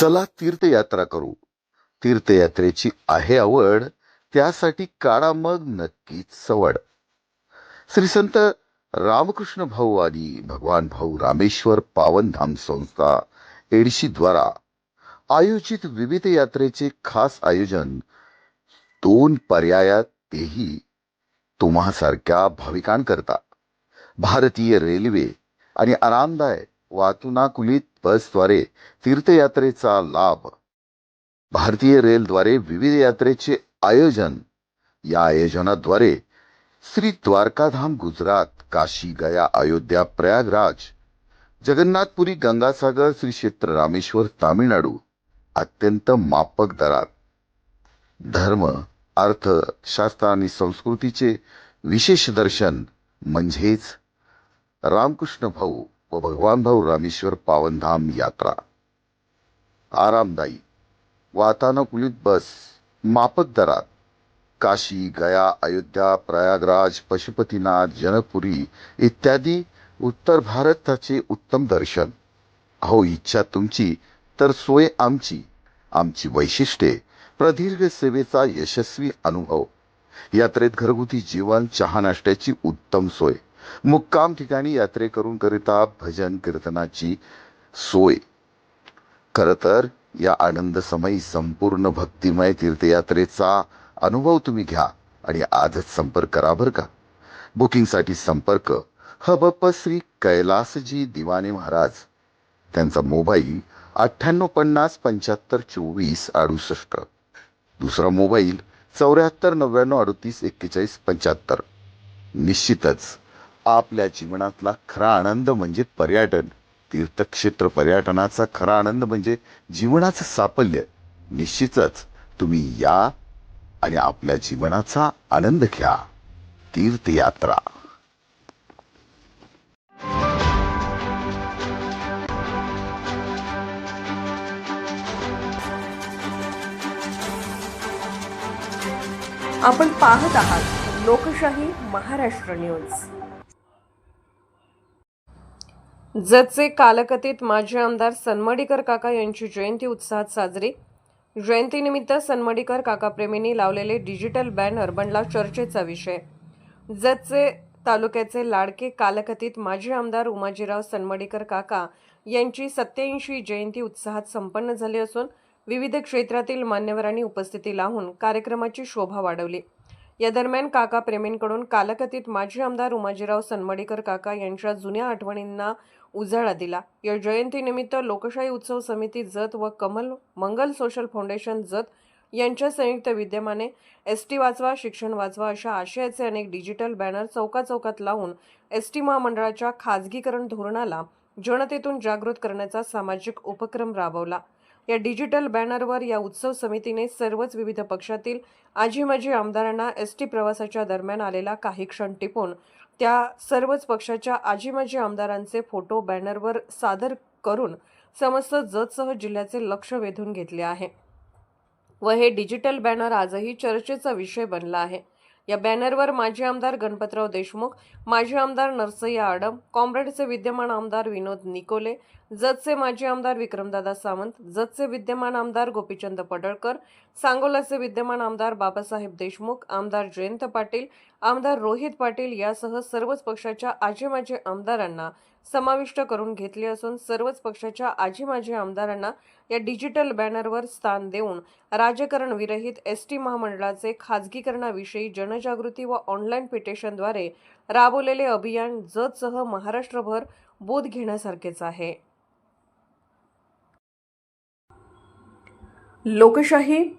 चला तीर्थयात्रा करू. तीर्थयात्रेची आहे आवड त्यासाठी काढा मग नक्कीच सवड. श्री संत रामकृष्ण भाऊ आणि भगवान भाऊ रामेश्वर पावनधाम संस्था एडशीद्वारा आयोजित विविध यात्रेचे खास आयोजन दोन पर्यायात तेही तुम्हासारख्या भाविकांकरता. भारतीय रेल्वे आणि आरामदायक वातुनाकुलित बसद्वारे तीर्थयात्रेचा लाभ. भारतीय रेलद्वारे विविध यात्रेचे आयोजन. या आयोजनाद्वारे श्री द्वारकाधाम गुजरात काशी गया अयोध्या प्रयागराज जगन्नाथपुरी गंगासागर श्री क्षेत्र रामेश्वर तामिळनाडू अत्यंत मापक दरात. धर्म अर्थ शास्त्र आणि संस्कृतीचे विशेष दर्शन म्हणजेच रामकृष्ण भाऊ व भगवान भाऊ रामेश्वर पावनधाम यात्रा. आरामदायी. वातानुकूलित बस मापक दरात. काशी गया अयोध्या प्रयागराज पशुपतीनाथ जनकपुरी इत्यादी उत्तर भारताचे उत्तम दर्शन. अहो इच्छा तुमची तर सोय आमची. आमची वैशिष्ट्ये प्रदीर्घ सेवेचा यशस्वी अनुभव. यात्रेत घरगुती जीवन चहा नाश्त्याची उत्तम सोय. मुक्काम ठिकाणी यात्रेकरून करिता भजन कीर्तनाची सोय. खर तर या आनंद समयी संपूर्ण भक्तिमय तीर्थयात्रेचा अनुभव तुम्ही घ्या आणि आजच संपर्क करा बरं का. बुकिंगसाठी संपर्क हबप श्री कैलासजी दिवाने महाराज. त्यांचा मोबाईल अठ्ठ्याण्णव पन्नास पंच्याहत्तर चोवीस अडुसष्ट. दुसरा मोबाईल चौऱ्याहत्तर नव्याण्णव अडतीस एक्केचाळीस पंच्याहत्तर. निश्चितच आपल्या जीवनातला खरा आनंद म्हणजे पर्यटन. तीर्थक्षेत्र पर्यटनाचा खरा आनंद म्हणजे जीवनाचं साफल्य. निश्चितच तुम्ही या आणि आपल्या जीवनाचा आनंद घ्या. तीर्थयात्रा. आपण पाहत आहात लोकशाही महाराष्ट्र न्यूज. जतचे कालकथित माजी आमदार सनमडीकर काका यांची जयंती उत्साहात साजरी. जयंतीनिमित्त सनमडीकर काकाप्रेमींनी लावलेले डिजिटल बॅनर बनला चर्चेचा विषय. जतचे तालुक्याचे लाडके कालकथित माजी आमदार उमाजीराव सनमडीकर काका यांची सत्याऐंशी जयंती उत्साहात संपन्न झाली असून विविध क्षेत्रातील मान्यवरांनी उपस्थिती लावून कार्यक्रमाची शोभा वाढवली. या दरम्यान काका प्रेमींकडून कालकथित माजी आमदार उमाजीराव सनमडीकर काका यांच्या जुन्या आठवणींना उजाळा दिला. या जयंतीनिमित्त लोकशाही उत्सव समिती जत व कमल मंगल सोशल फाउंडेशन जत यांच्या संयुक्त विद्यमाने एस टी वाचवा शिक्षण वाचवा अशा आशयाचे अनेक डिजिटल बॅनर चौका चौकात लावून एस टी महामंडळाच्या खाजगीकरण धोरणाला जनतेतून जागृत करण्याचा सामाजिक उपक्रम राबवला. या डिजिटल बॅनरवर या उत्सव समितीने सर्वच विविध पक्षातील आजीमाजी आमदारांना एस टी प्रवासाच्या दरम्यान आलेला काही क्षण टिपून त्या सर्वच पक्षाच्या आजीमाजी आमदारांचे फोटो बॅनरवर सादर करून समस्त जतसह जिल्ह्याचे लक्ष वेधून घेतले आहे. व हे डिजिटल बॅनर आजही चर्चेचा विषय बनला आहे. या बॅनरवर माजी आमदार गणपतराव देशमुख माजी आमदार नरसय्या आडम कॉम्रेडचे विद्यमान आमदार विनोद निकोले जतचे माजी आमदार विक्रमदादा सावंत जतचे विद्यमान आमदार गोपीचंद पडळकर सांगोलाचे विद्यमान आमदार बाबासाहेब देशमुख आमदार जयंत पाटील आमदार रोहित पाटील यासह सर्वच पक्षाच्या आजीमाजी आमदारांना समाविष्ट करून घेतले असून सर्वच पक्षाच्या आजीमाजी आमदारांना या डिजिटल बॅनरवर स्थान देऊन राजकारण विरहित एस टी महामंडळाचे खाजगीकरणाविषयी जनजागृती व ऑनलाईन पिटिशनद्वारे राबवलेले अभियान जतसह महाराष्ट्रभर बोध घेण्यासारखेच आहे. लोकशाही